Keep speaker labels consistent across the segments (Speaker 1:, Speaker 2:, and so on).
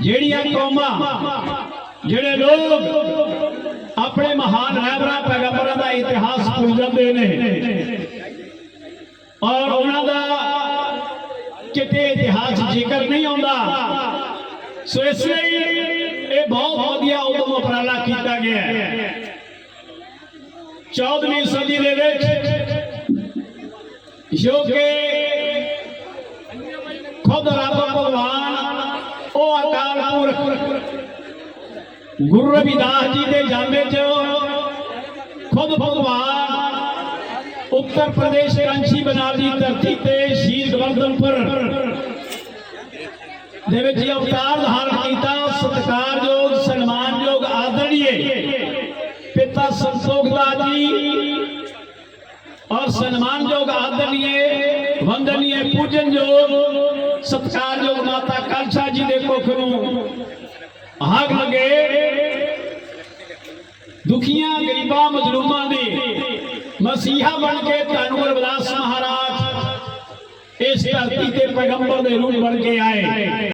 Speaker 1: ਜਿਹੜੀਆਂ ਕੌਮਾਂ, ਜਿਹੜੇ ਲੋਕ ਆਪਣੇ ਮਹਾਨ ਰਹਿਬਰਾਂ, ਪੈਗੰਬਰਾਂ ਦਾ ਇਤਿਹਾਸ ਭੁੱਲ ਜਾਂਦੇ ਨੇ ਔਰ ਉਹਨਾਂ ਦਾ ਕਿਤੇ ਇਤਿਹਾਸ ਜ਼ਿਕਰ ਨਹੀਂ ਆਉਂਦਾ। ਸੋ ਇਸ ਲਈ ਇਹ ਬਹੁਤ ਵਧੀਆ ਉਦਮ ਉਪਰਾਲਾ ਕੀਤਾ ਗਿਆ ਹੈ। 14ਵੀਂ ਸਦੀ ਦੇ ਵਿੱਚ ਜੋ ਕਿ ਖੁਦ ਰੱਬ ਭਗਵਾਨ ਅਕਾਲ ਪੁਰਖ ਗੁਰੂ ਰਵਿਦਾਸ ਜੀ ਦੇ ਜਾਮੇ 'ਚ ਖੁਦ ਭਗਵਾਨ ਉੱਤਰ ਪ੍ਰਦੇਸ਼ ਕਾਂਚੀ ਬਨਾਰ ਦੀ ਧਰਤੀ ਤੇ ਸ਼ੀਰ ਗਵਰਧਨਪੁਰ ਦੇ ਵਿੱਚ ਇਹ ਅਵਤਾਰ ਧਾਰਨ ਕੀਤਾ ਸਤਿਕਾਰਯੋਗ ਸਨਮਾਨਯੋਗ ਆਦਰਣੀਏ ਪਿਤਾ ਸੰਤੋਖ ਦਾਸ ਜੀ और सम्मानयोग आदरणीय वंदनीय पूजनयोग ਸਤਿਕਾਰਯੋਗ ਮਾਤਾ ਕਾਲਸਾ ਜੀ ਦੇ ਕੁੱਖ ਨੂੰ ਆਗ ਲਗੇ। ਦੁਖੀਆਂ, ਗਰੀਬਾਂ, ਮਜ਼ਲੂਮਾਂ ਦੀ ਮਸੀਹਾ ਬਣ ਕੇ ਤੁਹਾਨੂੰ ਅਰਦਾਸ ਮਹਾਰਾਜ ਇਸ ਧਰਤੀ ਤੇ ਪੈਗੰਬਰ ਦੇ ਰੂਪ ਬਣ ਕੇ ਆਏ।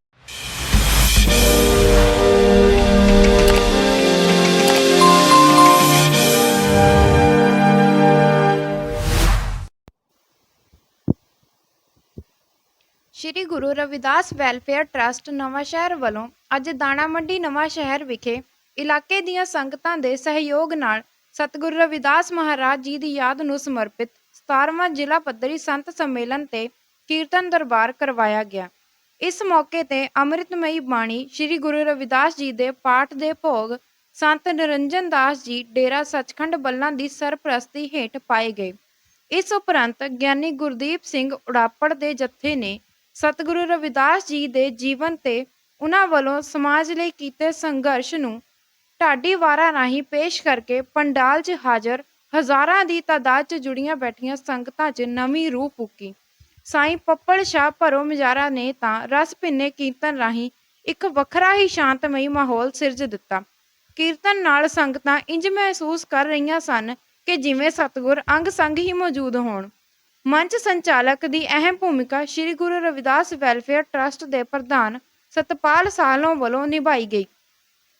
Speaker 2: ਰਵਿਦਾਸ ਵੈਲਫੇਅਰ ਟਰੱਸਟ ਨਵਾਂ ਸ਼ਹਿਰ ਵੱਲੋਂ ਅੱਜ ਦਾਣਾ ਮੰਡੀ ਨਵਾਂ ਸ਼ਹਿਰ ਵਿਖੇ ਇਲਾਕੇ ਦੀਆਂ ਸੰਗਤਾਂ ਦੇ ਸਹਿਯੋਗ ਨਾਲ ਸਤਿਗੁਰੂ ਰਵਿਦਾਸ ਮਹਾਰਾਜ ਜੀ ਦੀ ਯਾਦ ਨੂੰ ਸਮਰਪਿਤ 17ਵਾਂ ਜ਼ਿਲ੍ਹਾ ਪੱਧਰੀ ਸੰਤ ਸੰਮੇਲਨ ਤੇ ਕੀਰਤਨ ਦਰਬਾਰ ਕਰਵਾਇਆ ਗਿਆ। ਇਸ ਮੌਕੇ ਤੇ ਅੰਮ੍ਰਿਤਮਈ ਬਾਣੀ ਸ਼੍ਰੀ ਗੁਰੂ ਰਵਿਦਾਸ ਜੀ ਦੇ ਪਾਠ ਦੇ ਭੋਗ ਸੰਤ ਨਿਰੰਜਨ ਦਾਸ ਜੀ ਡੇਰਾ ਸੱਚਖੰਡ ਬੱਲਾਂ ਦੀ ਸਰਪ੍ਰਸਤੀ ਹੇਠ ਪਾਏ ਗਏ। ਇਸ ਉਪਰੰਤ ਗਿਆਨੀ ਗੁਰਦੀਪ ਸਿੰਘ ਉਡਾਪੜ ਦੇ ਜਥੇ ਨੇ ਸਤਿਗੁਰੂ ਰਵਿਦਾਸ ਜੀ ਦੇ ਜੀਵਨ ਤੇ ਉਹਨਾਂ ਵੱਲੋਂ ਸਮਾਜ ਲਈ ਕੀਤੇ ਸੰਘਰਸ਼ ਨੂੰ ਢਾਡੀ ਵਾਰਾਂ ਰਾਹੀਂ ਪੇਸ਼ ਕਰਕੇ ਪੰਡਾਲ 'ਚ ਹਾਜ਼ਰ ਹਜ਼ਾਰਾਂ ਦੀ ਤਾਦਾਦ 'ਚ ਜੁੜੀਆਂ ਬੈਠੀਆਂ ਸੰਗਤਾਂ 'ਚ ਨਵੀਂ ਰੂਹ ਫੂਕੀ। ਸਾਈਂ ਪੱਪੜ ਸ਼ਾਹ ਭਰੋ ਮਜਾਰਾ ਨੇ ਤਾਂ ਰਸ ਭਿੰਨੇ ਕੀਰਤਨ ਰਾਹੀਂ ਇੱਕ ਵੱਖਰਾ ਹੀ ਸ਼ਾਂਤਮਈ ਮਾਹੌਲ ਸਿਰਜ ਦਿੱਤਾ। ਕੀਰਤਨ ਨਾਲ ਸੰਗਤਾਂ ਇੰਜ ਮਹਿਸੂਸ ਕਰ ਰਹੀਆਂ ਸਨ ਕਿ ਜਿਵੇਂ ਸਤਿਗੁਰ ਅੰਗ ਸੰਗ ਹੀ ਮੌਜੂਦ ਹੋਣ। ਮੰਚ ਸੰਚਾਲਕ ਦੀ ਅਹਿਮ ਭੂਮਿਕਾ ਸ੍ਰੀ ਗੁਰੂ ਰਵਿਦਾਸ ਵੈਲਫੇਅਰ ਟਰੱਸਟ ਦੇ ਪ੍ਰਧਾਨ ਸਤਪਾਲ ਸਾਲੋਂ ਵੱਲੋਂ ਨਿਭਾਈ ਗਈ।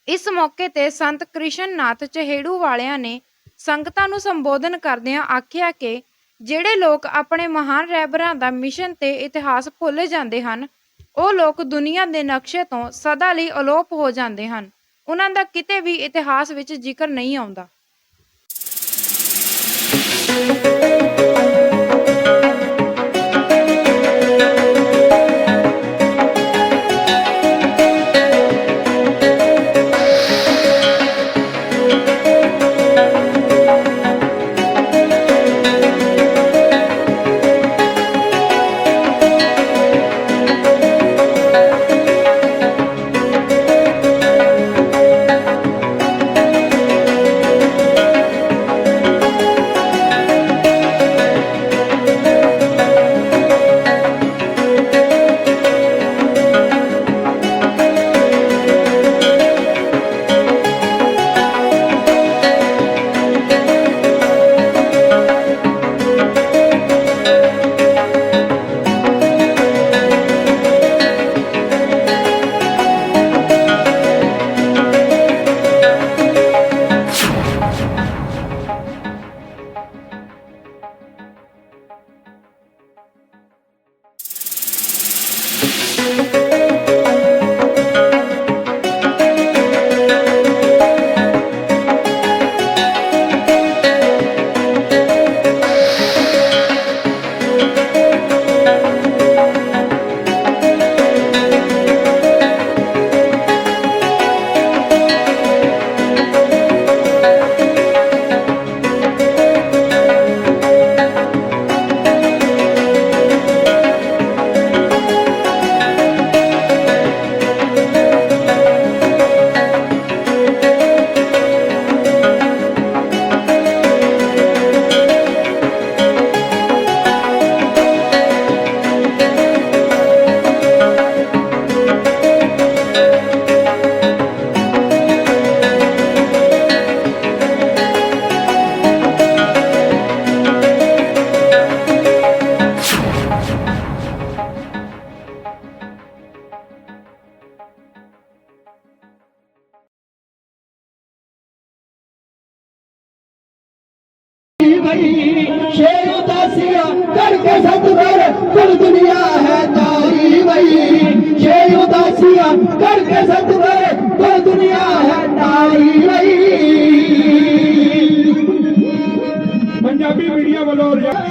Speaker 2: ਇਸ ਮੌਕੇ ਤੇ ਸੰਤ ਕ੍ਰਿਸ਼ਨ ਨਾਥ ਚਹੇੜੂ ਵਾਲਿਆਂ ਨੇ ਸੰਗਤਾਂ ਨੂੰ ਸੰਬੋਧਨ ਕਰਦਿਆਂ ਆਖਿਆ ਕਿ ਜਿਹੜੇ ਲੋਕ ਆਪਣੇ ਮਹਾਨ ਰਹਿਬਰਾਂ ਦਾ ਮਿਸ਼ਨ ਤੇ ਇਤਿਹਾਸ ਭੁੱਲ ਜਾਂਦੇ ਹਨ, ਉਹ ਲੋਕ ਦੁਨੀਆ ਦੇ ਨਕਸ਼ੇ ਤੋਂ ਸਦਾ ਲਈ ਅਲੋਪ ਹੋ ਜਾਂਦੇ ਹਨ। ਉਹਨਾਂ ਦਾ ਕਿਤੇ ਵੀ ਇਤਿਹਾਸ ਵਿੱਚ ਜ਼ਿਕਰ ਨਹੀਂ ਆਉਂਦਾ।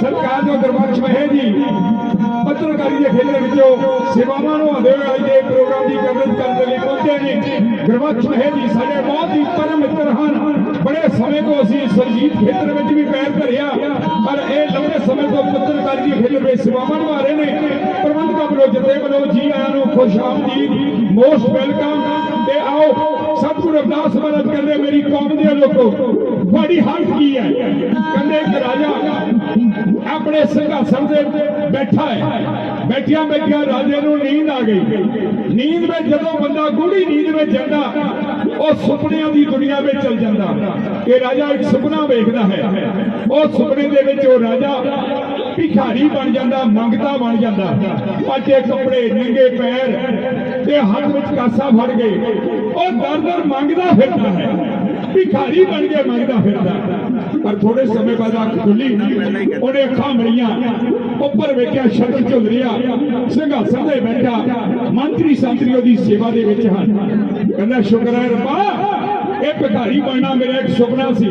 Speaker 3: ਸਰਕਾਰ ਜੋ ਗੁਰਬਖਸ਼ ਮਹੇ ਜੀ, ਪੱਤਰਕਾਰੀ ਦੇ ਖੇਤਰ ਵਿੱਚੋਂ ਸੇਵਾਵਾਂ ਨੂੰ ਆਉਂਦੇ ਹੋਏ ਅੱਜ ਦੇ ਪ੍ਰੋਗਰਾਮ ਦੀ ਕਵਰੇਜ ਕਰਨ ਦੇ ਲਈ ਪਹੁੰਚੇ ਨੇ। ਗੁਰਬਖਸ਼ ਮਹੇ ਜੀ, ਸਾਡੇ ਬਹੁਤ ਹੀ ਪਰਮ ਮਿੱਤਰ ਹਨ। ਬੜੇ ਸਮੇਂ ਤੋਂ ਅਸੀਂ ਸਰਜੀਤ ਖੇਤਰ ਵਿੱਚ ਵੀ ਪੈਰ ਧਰਿਆ, ਪਰ ਇਹ ਲੰਬੇ ਸਮੇਂ ਤੋਂ ਪੱਤਰਕਾਰੀ ਦੇ ਖੇਤਰ ਵਿੱਚ ਸੇਵਾਵਾਂ ਨਿਭਾ ਰਹੇ ਨੇ। ਪ੍ਰਬੰਧਕਾਂ ਵੱਲੋਂ ਜਥੇ ਵੱਲੋਂ ਜੀ ਆਇਆਂ ਨੂੰ ਖੁਸ਼ ਆਮਦੀਦ, ਮੋਸਟ ਵੈਲਕਮ ਤੇ ਆਓ ਸਤਿਗੁਰੂ ਅਰਦਾਸ ਮਹਾਰਾਜ ਕਹਿੰਦੇ, ਮੇਰੀ ਕੌਮ ਦੇ ਲੋਕੋ, ਤੁਹਾਡੀ ਹਾਲਤ ਕੀ ਹੈ? ਕਹਿੰਦੇ, ਇੱਕ ਰਾਜਾ ਆਪਣੇ ਸਿੰਘਾਸਣ ਦੇ ਉੱਤੇ ਬੈਠਾ ਹੈ। ਬੈਠਿਆਂ ਬੈਠਿਆਂ ਰਾਜੇ ਨੂੰ ਨੀਂਦ ਆ ਗਈ। ਨੀਂਦ ਵਿੱਚ ਜਦੋਂ ਬੰਦਾ ਗੂੜੀ ਨੀਂਦ ਜਾਂਦਾ, ਉਹ ਸੁਪਨਿਆਂ ਦੀ ਦੁਨੀਆ ਵਿੱਚ ਚਲ ਜਾਂਦਾ। ਇਹ ਰਾਜਾ ਇੱਕ ਸੁਪਨਾ ਵੇਖਦਾ ਹੈ। ਉਹ ਸੁਪਨੇ ਦੇ ਵਿੱਚ ਉਹ ਰਾਜਾ ਭਿਖਾਰੀ ਬਣ ਜਾਂਦਾ, ਮੰਗਤਾ ਬਣ ਜਾਂਦਾ। ਪਾਟੇ ਕੱਪੜੇ ਨੰਗੇ ਪੈਰ ਤੇ ਹੱਥ ਵਿੱਚ ਕਾਸਾ ਫੜ ਗਏ ਉਹ ਦਰ ਦਰ ਮੰਗਦਾ ਫਿਰਦਾ ਹੈ। ਭਿਖਾਰੀ ਬਣ ਕੇ ਮੰਗਦਾ ਫਿਰਦਾ ਪਰ ਥੋੜੇ ਸਮੇਂ ਬਾਅਦ ਅੱਖ ਖੁੱਲੀ। ਉਹਨੇ ਅੱਖਾਂ ਮਲੀਆਂ ਉੱਪਰ ਵੇਖਿਆ ਸ਼ਕਲ ਝੁੱਲ ਰਿਹਾ। ਸਿੰਘਾਸਣ ਤੇ ਬੈਠਾ। ਮੰਤਰੀ ਸੰਤਰੀ ਉਹਦੀ ਸੇਵਾ ਦੇ ਵਿੱਚ ਹਨ। ਕਹਿੰਦਾ, ਸ਼ੁਕਰ ਹੈ ਰੱਬਾ। ਇਹ ਭਿਖਾਰੀ ਬਣਨਾ ਮੇਰਾ ਇੱਕ ਸੁਪਨਾ ਸੀ।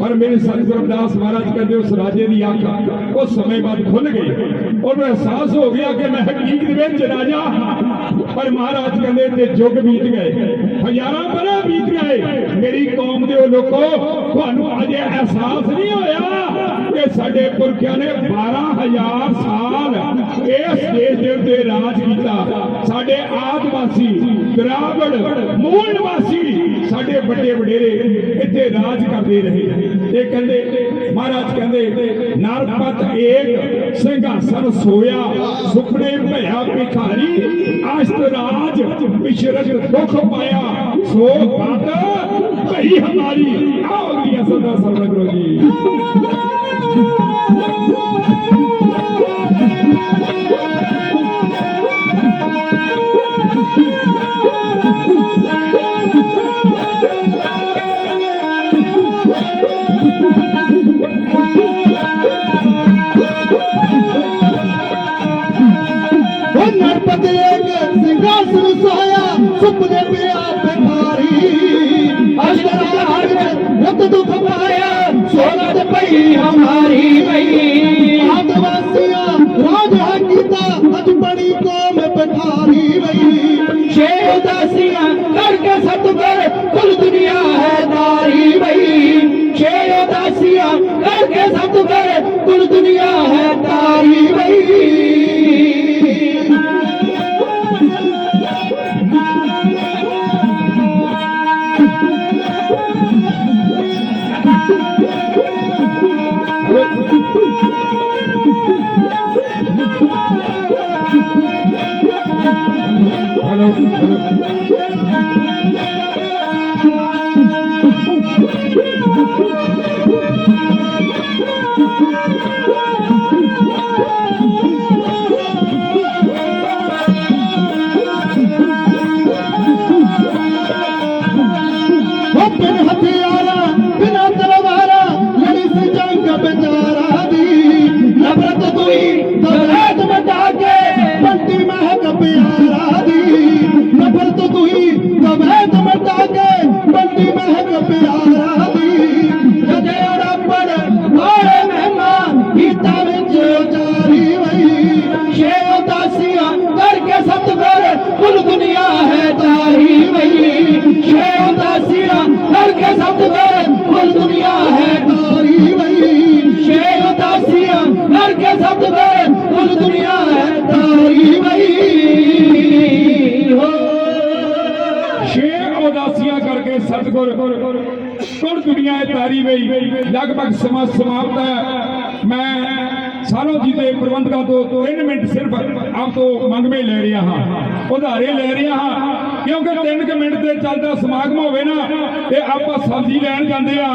Speaker 3: ਪਰ ਮੇਰੇ ਸਤਿਗੁਰੂ ਰਵਿਦਾਸ ਮਹਾਰਾਜ ਕਹਿੰਦੇ, ਉਸ ਰਾਜੇ ਦੀ ਅੱਖ ਉਸ ਸਮੇਂ ਬਾਅਦ ਖੁੱਲ ਗਈ। ਉਹਨੂੰ ਅਹਿਸਾਸ ਹੋ ਗਿਆ ਕਿ ਮੈਂ ਹਕੀਕਤ ਵਿੱਚ ਰਾਜਾ। ਪਰ ਮਹਾਰਾਜ ਕਹਿੰਦੇ ਤੇ ਯੁੱਗ ਬੀਤ ਗਏ। ਹਜ਼ਾਰਾਂ ਬਰੇ ਬੀਤ ਗਏ। ਮੇਰੀ ਕੌਮ ਦੇ ਉਹ ਲੋਕੋ, ਤੁਹਾਨੂੰ ਅਜੇ ਅਹਿਸਾਸ ਨਹੀਂ ਹੋਇਆ ਕਿ ਸਾਡੇ ਪੁਰਖਿਆਂ ਨੇ 12000 ਸਾਲ ਇਸ ਦੇਸ਼ ਦੇ ਉੱਤੇ ਰਾਜ ਕੀਤਾ। ਸਾਡੇ ਆਦਿਵਾਸੀ ਦਰਾਵੜ, ਮੂਲ ਨਿਵਾਸੀ ਸਾਡੇ ਵੱਡੇ ਵਡੇਰੇ ਇੱਥੇ ਰਾਜ ਕਰਦੇ ਰਹੇ। ਇਹ ਕਹਿੰਦੇ ਮਹਾਰਾਜ ਕਹਿੰਦੇ ਨਰਪਤ ਏਕ ਸਿੰਘਾਸਨ ਸੋਇਆ, ਸੁਪਨੇ ਭਇਆ ਭਿਖਾਰੀ ਅਸ਼ਤ ਰਾਜ ਵਿਸ਼ਰਤ ਦੁਖ ਪਾਇਆ। ਸੋ ਬਾਤ ਭਈ ਹਮਾਰੀ, ਆਓ ਅਗਲੀ ਅਸਲ ਜੀ।
Speaker 4: ਦੁਨੀਆ
Speaker 3: ਗਈ ਲਗਭਗ ਸਮਾਂ ਸਮਾਪਤ ਹੈ। ਮੈਂ ਸਾਰੋ ਜੀ ਦੇ ਪ੍ਰਬੰਧਕਾਂ ਤੋਂ 3 ਮਿੰਟ ਸਿਰਫ ਆਪ ਤੋਂ ਮੰਗਵੇਂ ਲੈ ਰਿਹਾ ਹਾਂ। ਉਧਾਰੇ ਲੈ ਰਿਹਾ ਹਾਂ, ਕਿਉਂਕਿ 3 ਮਿੰਟ ਦੇ ਚੱਲਦਾ ਸਮਾਗਮ ਹੋਵੇ ਨਾ, ਤੇ ਆਪਾਂ ਸਬਜ਼ੀ ਲੈਣ ਜਾਂਦੇ ਆ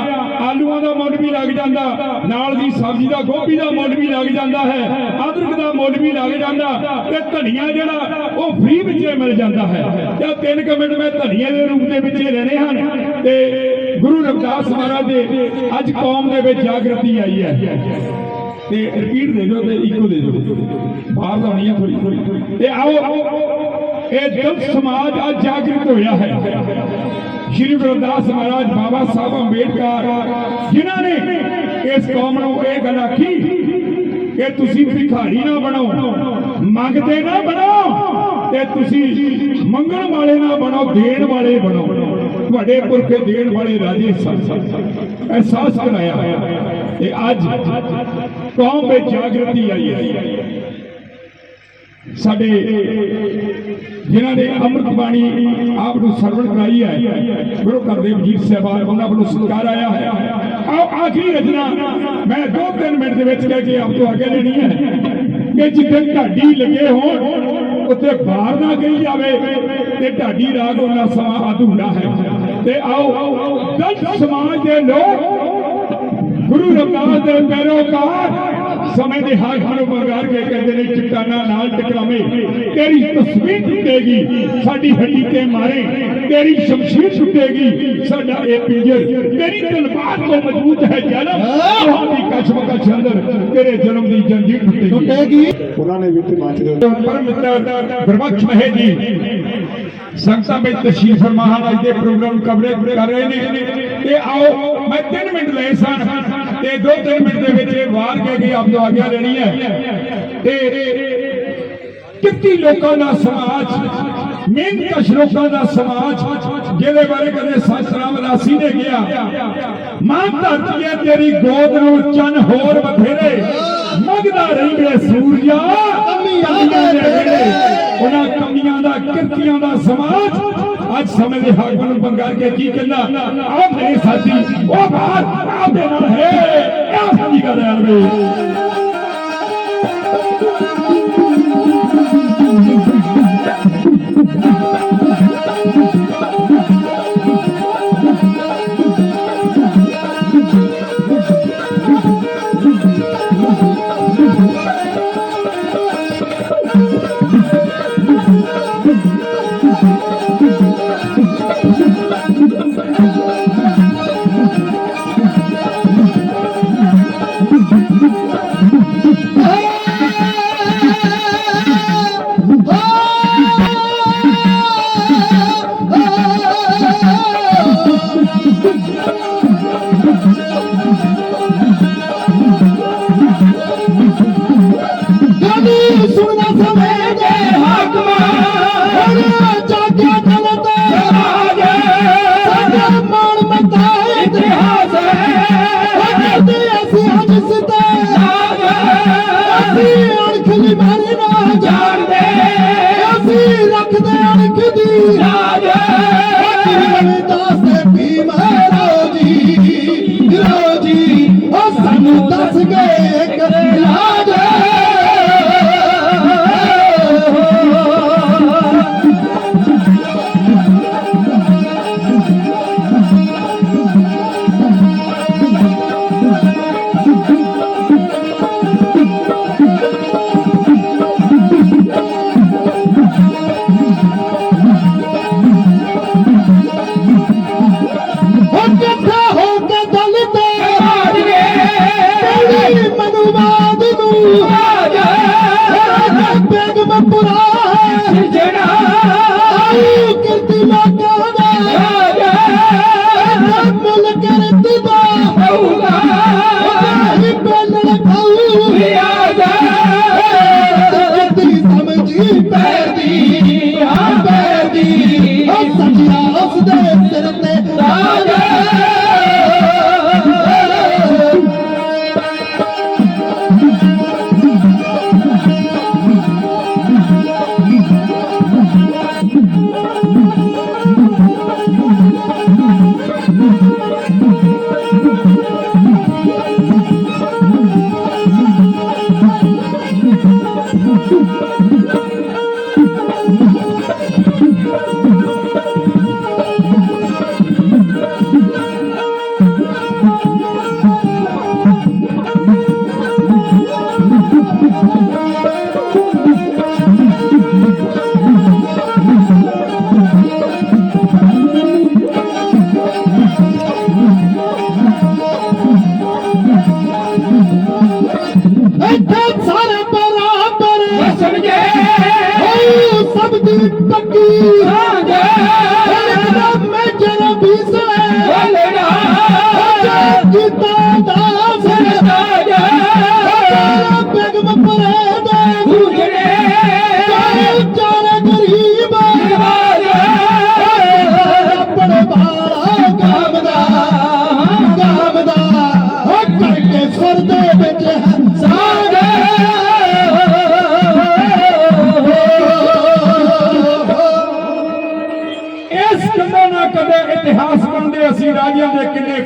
Speaker 3: ਆਲੂਆਂ ਦਾ ਮੁੱਲ ਵੀ ਲੱਗ ਜਾਂਦਾ, ਨਾਲ ਦੀ ਸਬਜ਼ੀ ਦਾ ਗੋਭੀ ਦਾ ਮੁੱਲ ਵੀ ਲੱਗ ਜਾਂਦਾ ਹੈ, ਅਦਰਕ ਦਾ ਮੁੱਲ ਵੀ ਲੱਗ ਜਾਂਦਾ, ਤੇ ਧਨੀਆ ਜਿਹੜਾ, ਉਹ ਫ੍ਰੀ ਵਿੱਚ ਮਿਲ ਜਾਂਦਾ ਹੈ। ਤੇ 3 ਮਿੰਟ ਮੈਂ ਧਨੀਏ ਦੇ ਰੂਪ ਦੇ ਵਿੱਚ ਹੀ ਲੈਣੇ ਹਨ, ਤੇ ਗੁਰੂ ਰਵਿਦਾਸ ਮਹਾਰਾਜ ਦੇ ਅੱਜ ਕੌਮ ਦੇ ਵਿੱਚ ਜਾਗਰਤੀ ਆਈ ਹੈ। ਤੇ ਰਿਪੀਟ ਦੇ ਦਿਓ ਤੇ ਇੱਕੋ ਦੇ ਦਿਓ। ਬਾਹਰ ਦਾ ਹੋਣੀ ਆ ਥੋੜੀ ਥੋੜੀ ਤੇ ਆਓ, ਇਹ ਦਲ ਸਮਾਜ ਅੱਜ ਜਾਗਰੂਕ ਹੋਇਆ ਹੈ। ਸ਼੍ਰੀ ਗੁਰੂ ਰਵਿਦਾਸ ਮਹਾਰਾਜ ਬਾਬਾ ਸਾਹਿਬ ਅੰਬੇਡਕਰ, ਜਿਨ੍ਹਾਂ ਨੇ ਇਸ ਕੌਮ ਨੂੰ ਇਹ ਗੱਲ ਆਖੀ ਕਿ ਤੁਸੀਂ ਭਿਖਾਰੀ ਨਾ ਬਣੋ ਮੰਗਦੇ ਨਾ ਬਣੋ ਤੇ ਤੁਸੀਂ ਮੰਗਣ ਵਾਲੇ ਨਾ ਬਣੋ, ਦੇਣ ਵਾਲੇ ਬਣੋ। ਤੁਹਾਡੇ ਪੁਰਖੇ ਦੇਣ ਵਾਲੇ ਰਾਜੇ ਸਨ। ਅਹਿਸਾਸ ਕਰਾਇਆ ਤੇ ਅੱਜ ਕੌਮ ਵਿੱਚ ਜਾਗਰਤੀ ਆਈ ਹੈ। ਸਾਡੇ ਜਿਨ੍ਹਾਂ ਨੇ ਅੰਮ੍ਰਿਤ ਬਾਣੀ ਆਪ ਨੂੰ ਸਰਵਣ ਕਰਾਈ ਹੈ, ਗੁਰੂ ਘਰਦੇਵ ਜੀ ਸਾਹਿਬਾਨ ਉਹਨਾਂ ਵੱਲੋਂ ਸਤਿਕਾਰ ਆਇਆ ਹੈ। ਆਓ ਆਖਰੀ ਰਚਨਾ, ਮੈਂ ਦੋ ਤਿੰਨ ਮਿੰਟ ਦੇ ਵਿੱਚ ਕਹਿ ਕੇ ਆਪ ਤੋਂ ਅੱਗੇ ਲੈਣੀ ਹੈ ਕਿ ਜਿੱਥੇ ਢਾਡੀ ਲੱਗੇ ਹੋਣ, ਉੱਥੇ ਬਾਹਰ ਨਾ ਗਈ ਜਾਵੇ ਤੇ ਢਾਡੀ ਰਾਗ ਉਹਨਾਂ ਸਮਾਂ ਅਧੂਰਾ ਹੈ। ਤੇ ਆਓ। ਦਲ ਸਮਾਜ ਦੇ ਲੋਕ ਗੁਰੂ ਰਵਿਦਾਸ ਦੇ ਪੈਰੋਕਾਰ ਸਮੇਂ ਦੇ ਹਾਕਮਾਂ ਨੂੰ ਬੰਗਾਰ ਕੇ ਕਹਿੰਦੇ ਨੇ ਚਟਾਨਾ ਨਾਲ ਟਕਰਾਵੇਂ। ਤੇਰੀ ਤਸਵੀਰ ਟੁੱਟੇਗੀ ਸਾਡੀ ਹੱਡੀ ਤੇ ਮਾਰੇ। ਤੇਰੀ ਸ਼ਮਸ਼ੀਰ ਟੁੱਟੇਗੀ ਸਾਡਾ ਇਹ ਪਿੰਜਰ। ਤੇਰੀ ਤਲਵਾਰ ਤੋਂ ਮਜ਼ਬੂਤ ਹੈ ਜਨਮ। ਤੁਹਾਡੀ ਕਸ਼ਮ ਕਸ਼ ਅੰਦਰ ਤੇਰੇ ਜਨਮ ਦੀ ਜੰਜੀਰ ਟੁੱਟੇਗੀ।
Speaker 5: ਉਹਨਾਂ ਨੇ ਵੀ ਤੇ ਮੰਚ ਦੇ
Speaker 3: ਪਰਮ ਮਿੱਤਰ ਗੁਰਬਖਸ਼ ਮਹੇ ਜੀ ਸੰਗਤਾਂ ਵਿੱਚ ਤਸ਼ਰੀਫ ਫਰਮਾ ਹਨ ਅੱਜ ਦੇ ਪ੍ਰੋਗਰਾਮ ਕਵਰੇਜ ਕਰ ਰਹੇ ਨੇ। ਤੇ ਆਓ ਮੈਂ 3 ਮਿੰਟ ਲਏ ਸਨ ਤੇ 2-3 ਮਿੰਟ ਦੇ ਵਿੱਚ ਇਹ ਵਾਰ ਕੇ ਆਪ ਤੋਂ ਆਗਿਆ ਲੈਣੀ ਹੈ। ਤੇ ਕਿੰਨੀ ਲੋਕਾਂ ਦਾ ਸਮਾਜ ਮਿਹਨਤ ਲੋਕਾਂ ਦਾ ਸਮਾਜ ਜਿਹਦੇ ਬਾਰੇ ਕਦੇ ਸਤਨਾਮ ਰਾਸੀ ਨੇ ਕਿਹਾ ਮਾਂ ਧਰਤੀ ਹੈ ਤੇਰੀ ਗੋਦ ਨੂੰ ਚੰਨ ਹੋਰ ਬਥੇਰੇ। ਮੰਗਦਾ ਰਹਿੰਦੇ ਸੂਰਜਾ
Speaker 4: ਕਮੀਆਂ ਦੇ।
Speaker 3: ਉਹਨਾਂ ਕਮੀਆਂ ਦਾ ਕਿਰਤੀਆਂ ਦਾ ਸਮਾਜ ਅੱਜ ਸਮੇਂ ਦੇ ਹਾਕਮਾਂ ਨੂੰ ਬੰਗਾਲ ਕੇ ਕੀ ਕਹਿੰਦਾ? ਆਹ ਮੇਰੇ ਸਾਥੀ, ਉਹ ਬਾਤ ਆਪਦੇ ਨਾਲ ਹੈ। ਇਹ ਸਾਡੀ ਗੱਲ ਹੈ ਅਲਵੇ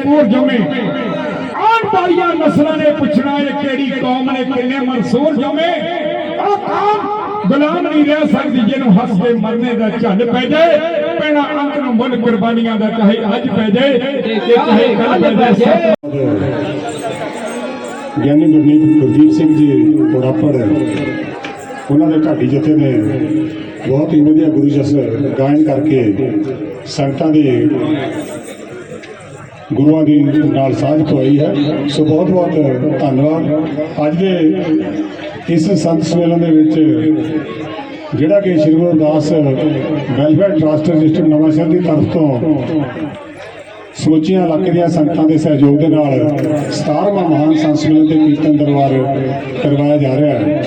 Speaker 4: ਦੇ
Speaker 3: ਜੰਮੇ। ਆਉਣ ਵਾਲੀਆਂ ਨਸਲਾਂ ਨੇ ਪੁੱਛਣਾ ਇਹ ਕਿਹੜੀ ਕੌਮ ਨੇ ਕਿੰਨੇ ਮਨਸੂਰ ਜੰਮੇ। ਆਹ ਕੌਮ ਗੁਲਾਮ ਨਹੀਂ ਰਹਿ ਸਕਦੀ ਜਿਹਨੂੰ ਹੱਸਦੇ ਮਰਨੇ ਦਾ ਝੱਲ ਪੈ ਜਾਏ। ਪੈਣਾ ਅੰਤ ਨੂੰ ਮੁੱਲ ਕੁਰਬਾਨੀਆਂ ਦਾ ਚਾਹੇ ਅੱਜ ਪੈ ਜਾਏ ਤੇ ਚਾਹੇ ਕੱਲ ਪੈ ਜਾਏ।
Speaker 5: ਗਿਆਨੀ ਗੁਰਦੀਪ ਗੁਰਦੀਪ ਸਿੰਘ ਜੀ ਕੋੜਾਪੜ ਉਹਨਾਂ ਦੇ ਢਾਡੀ ਜਥੇ ਨੇ ਬਹੁਤ ਹੀ ਵਧੀਆ ਗੁਰੂ ਜਸ ਗਾਇਨ ਕਰਕੇ ਸੰਗਤਾਂ ਦੀ ਗੁਰੂਆਂ ਦੀ ਨਾਲ ਸਾਂਝ ਪਵਾਈ ਹੈ। ਸੋ ਬਹੁਤ ਬਹੁਤ ਧੰਨਵਾਦ। ਅੱਜ ਦੇ ਇਸ ਸੰਤ ਸੰਮੇਲਨ ਦੇ ਵਿੱਚ ਜਿਹੜਾ ਕਿ Shri Guru Ravidas welfare trust registered Nawanshahr ਦੀ ਤਰਫ ਤੋਂ ਸਮੁੱਚੀਆਂ ਇਲਾਕੇ ਦੀਆਂ ਸੰਗਤਾਂ ਦੇ ਸਹਿਯੋਗ ਦੇ ਨਾਲ 17ਵਾਂ ਮਹਾਨ ਸੰਤ ਸੰਮੇਲਨ ਤੇ ਕੀਰਤਨ ਦਰਬਾਰ ਕਰਵਾਇਆ ਜਾ ਰਿਹਾ ਹੈ।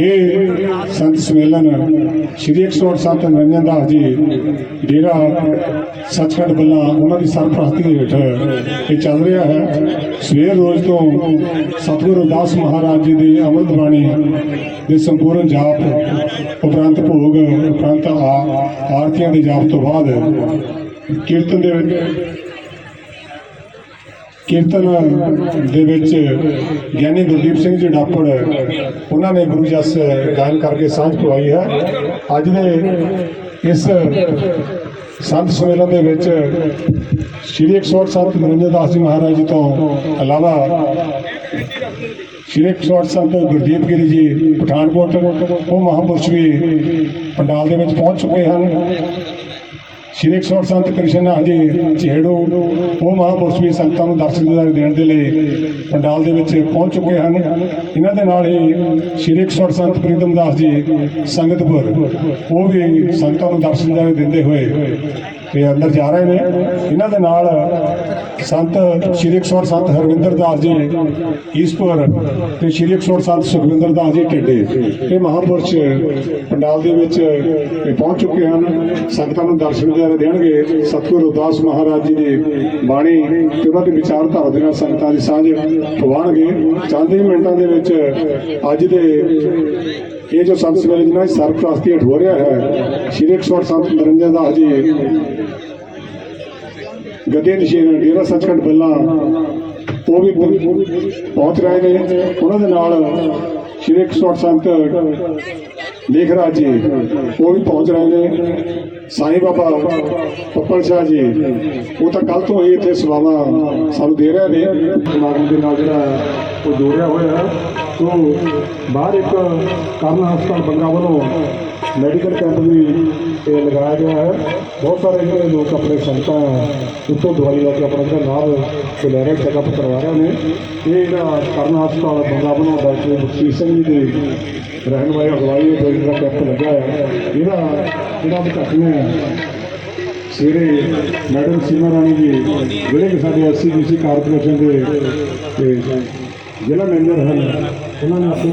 Speaker 5: ਇਹ ਸੰਤ ਸੰਮੇਲਨ ਸ਼੍ਰੀ 108 ਸੰਤ ਨਿਰੰਜਨ ਦਾਸ ਜੀ, ਡੇਰਾ ਸੱਚਖੰਡ ਬੱਲਾ ਉਹਨਾਂ ਦੀ ਸਰਪ੍ਰਸਤੀ ਦੇ ਹੇਠ ਇਹ ਚੱਲ ਰਿਹਾ ਹੈ। ਸਵੇਰ ਰੋਜ਼ ਤੋਂ ਸਤਿਗੁਰੂ ਦਾਸ ਮਹਾਰਾਜ ਜੀ ਦੀ ਅੰਮ੍ਰਿਤ ਬਾਣੀ ਦੇ ਸੰਪੂਰਨ ਜਾਪ ਉਪਰੰਤ ਭੋਗ, ਉਪਰੰਤ ਆ- ਆਰਤੀਆਂ ਦੇ ਜਾਪ ਤੋਂ ਬਾਅਦ ਕੀਰਤਨ ਦੇ ਵਿੱਚ ਕੀਰਤਨ ਦੇ ਵਿੱਚ ਗਿਆਨੀ ਗੁਰਦੀਪ ਸਿੰਘ ਜੀ ਡਾਪੜ, ਉਹਨਾਂ ਨੇ ਗੁਰੂ ਜਸ ਗਾਇਨ ਕਰਕੇ ਸਾਂਝ ਪਵਾਈ ਹੈ। ਅੱਜ ਦੇ ਇਸ ਸੰਤ ਸੰਮੇਲਨ ਦੇ ਵਿੱਚ ਸ਼੍ਰੀ 108 ਸੰਤ ਨਰਿੰਦਰ ਦਾਸ ਜੀ ਮਹਾਰਾਜ ਜੀ ਤੋਂ ਇਲਾਵਾ ਸ਼੍ਰੀ 108 ਸੰਤ ਗੁਰਦੀਪ ਗਿਰੀ ਜੀ ਪਠਾਨਕੋਟ, ਉਹ ਮਹਾਂਪੁਰਸ਼ ਵੀ ਪੰਡਾਲ ਦੇ ਵਿੱਚ ਪਹੁੰਚ ਚੁੱਕੇ ਹਨ। ਸ਼੍ਰੀ 108 ਸੰਤ ਕ੍ਰਿਸ਼ਨ ਜੀ ਝੇੜੂ ਉਹ ਮਹਾਂਪੁਰਸ਼ ਵੀ ਸੰਗਤਾਂ ਨੂੰ ਦਰਸ਼ਨ ਦੇਣ ਦੇ ਲਈ ਪੰਡਾਲ ਦੇ ਵਿੱਚ ਪਹੁੰਚ ਚੁੱਕੇ ਹਨ। ਇਹਨਾਂ ਦੇ ਨਾਲ ਹੀ ਸ਼੍ਰੀ 108 ਸੰਤ ਪ੍ਰੀਤਮ ਦਾਸ ਜੀ ਸੰਗਤਪੁਰ, ਉਹ ਵੀ ਸੰਗਤਾਂ ਨੂੰ ਦਰਸ਼ਨ ਦਿੰਦੇ ਹੋਏ ਤੇ ਅੰਦਰ ਜਾ ਰਹੇ ਨੇ। ਇਹਨਾਂ ਦੇ ਨਾਲ ਸੰਤ ਸ਼੍ਰੀ 108 ਸੰਤ ਹਰਵਿੰਦਰ ਦਾਸ ਜੀ ਈਸਪੁਰ ਤੇ ਸ਼੍ਰੀ 108 ਸੰਤ ਸੁਖਵਿੰਦਰ ਦਾਸ ਜੀ ਢਿੱਡੇ। ਇਹ ਮਹਾਂਪੁਰਸ਼ ਪੰਡਾਲ ਦੇ ਵਿੱਚ ਇਹ ਪਹੁੰਚ ਚੁੱਕੇ ਹਨ। ਸੰਗਤਾਂ ਨੂੰ ਦਰਸ਼ਨ ਦਿਦਾਰੇ ਦੇਣਗੇ। ਸਤਿਗੁਰੂ ਦਾਸ ਮਹਾਰਾਜ ਜੀ ਦੀ ਬਾਣੀ ਤੇ ਉਹਨਾਂ ਦੇ ਵਿਚਾਰਧਾਰਾ ਦੇ ਨਾਲ ਸੰਗਤਾਂ ਦੀ ਸਾਂਝ ਪਵਾਉਣਗੇ ਚੰਦ ਹੀ ਮਿੰਟਾਂ ਦੇ ਵਿੱਚ ਅੱਜ ਦੇ ਇਹ ਜੋ ਸੰਤ ਸਵੇਰੇ ਜਿਹਨਾਂ ਦੀ ਸਰਪ੍ਰਸਤੀ ਹੇਠ ਹੋ ਰਿਹਾ ਹੈ, ਸ਼੍ਰੀ 108 ਸੰਤ ਨਰਿੰਦਰ ਦਾਸ ਜੀ ਗਦੇ ਨਿਸ਼ੇਨ ਡੇਰਾ ਸੱਚਖੰਡ ਬੱਲਾ, ਉਹ ਵੀ ਪਹੁੰਚ ਰਹੇ ਨੇ। ਉਹਨਾਂ ਦੇ ਨਾਲ ਸ਼੍ਰੀ 108 ਸੰਤ ਲੇਖ ਰਾਜ ਜੀ, ਉਹ ਵੀ ਪਹੁੰਚ ਰਹੇ ਨੇ। ਸਾਈਂ ਬਾਬਾ ਪੱਪਲ ਸ਼ਾਹ ਜੀ, ਉਹ ਤਾਂ ਕੱਲ ਤੋਂ ਹੀ ਇੱਥੇ ਸੇਵਾਵਾਂ ਸਾਨੂੰ ਦੇ ਰਹੇ ਨੇ। ਸਮਾਗਮ ਦੇ ਨਾਲ ਜਿਹੜਾ ਉਹ ਜੋੜਿਆ ਹੋਇਆ ਹੈ ਬਾਹਰ ਇੱਕ ਕਰਨ ਹਸਪਤਾਲ ਬੰਗਾ ਵੱਲੋਂ ਮੈਡੀਕਲ ਕੈਂਪ ਵੀ ਇਹ ਲਗਾਇਆ ਗਿਆ ਹੈ। ਬਹੁਤ ਸਾਰੇ ਜਿਹੜੇ ਲੋਕ ਆਪਣੇ ਸੰਗਤਾਂ ਉੱਥੋਂ ਦਵਾਈ ਲੈ ਕੇ ਆਪਣਾ ਜਿਹੜਾ ਲਾਭ ਤੇ ਲੈ ਰਹੇ ਚੈੱਕਅਪ ਕਰਵਾ ਰਹੇ ਨੇ। ਇਹ ਜਿਹੜਾ ਕਰਨ ਹਸਪਤਾਲ ਬੰਗਾ ਵੱਲੋਂ ਡਾਕਟਰ ਬਖਸ਼ੀਸ਼ ਸਿੰਘ ਜੀ ਦੇ ਵਾਲੇ ਅਗਵਾਈ ਦੇ ਜਿਹੜਾ ਕੈਂਪ ਲੱਗਾ ਹੈ। ਇਹਦਾ ਜਿਹੜਾ ਉਦਘਾਟਨ ਹੈ, ਸਵੇਰੇ ਮੈਡਮ ਸੀਮਾ ਰਾਣੀ ਜੀ, ਜਿਹੜੇ ਕਿ ਸਾਡੇ ਐਸਸੀਬੀਸੀ ਕਾਰਪੋਰੇਸ਼ਨ ਦੇ ਜ਼ਿਲ੍ਹਾ ਮੈਂਬਰ ਹਨ, ਉਹਨਾਂ ਨੇ ਆਪਣੇ